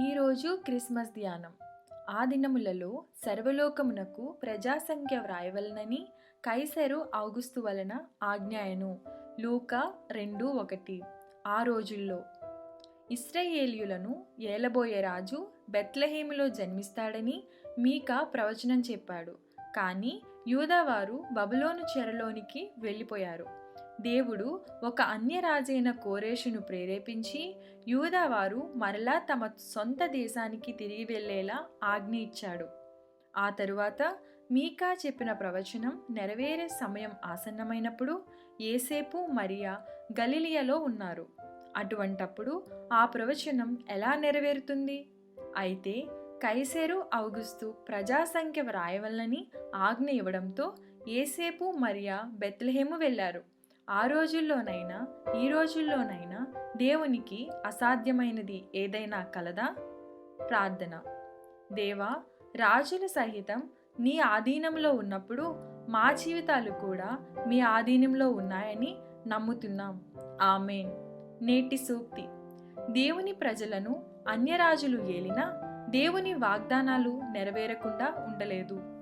ఈరోజు క్రిస్మస్ ధ్యానం. ఆ దినములలో సర్వలోకమునకు ప్రజాసంఖ్య వ్రాయవలనని కైసరు ఆగుస్తు వలన ఆజ్ఞాయను. లూకా రెండు ఒకటి. ఆ రోజుల్లో ఇస్రయేలియులను ఏలబోయే రాజు బెత్లహేములో జన్మిస్తాడని మీకా ప్రవచనం చెప్పాడు. కానీ యూదావారు బబులోను చెరలోనికి వెళ్ళిపోయారు. దేవుడు ఒక అన్యరాజైన కోరేషును ప్రేరేపించి యూదావారు మరలా తమ సొంత దేశానికి తిరిగి వెళ్ళేలా ఆజ్ఞ ఇచ్చాడు ఆ తరువాత మీకా చెప్పిన ప్రవచనం నెరవేరే సమయం ఆసన్నమైనప్పుడు ఏసేపు మరియా గలిలియలో ఉన్నారు. అటువంటప్పుడు ఆ ప్రవచనం ఎలా నెరవేరుతుంది? అయితే కైసేరు ఔగుస్తు ప్రజాసంఖ్య వ్రాయవలనని ఆజ్ఞ ఇవ్వడంతో ఏసేపు మరియా బెత్లహేము వెళ్ళారు. ఆ రోజుల్లోనైనా ఈ రోజుల్లోనైనా దేవునికి అసాధ్యమైనది ఏదైనా కలదా? ప్రార్థన. దేవా రాజుల సహితం నీ ఆధీనంలో ఉన్నప్పుడు మా జీవితాలు కూడా మీ ఆధీనంలో ఉన్నాయని నమ్ముతున్నాం. ఆమెన్. నేటి సూక్తి. దేవుని ప్రజలను అన్యరాజులు ఏలినా దేవుని వాగ్దానాలు నెరవేరకుండా ఉండలేదు.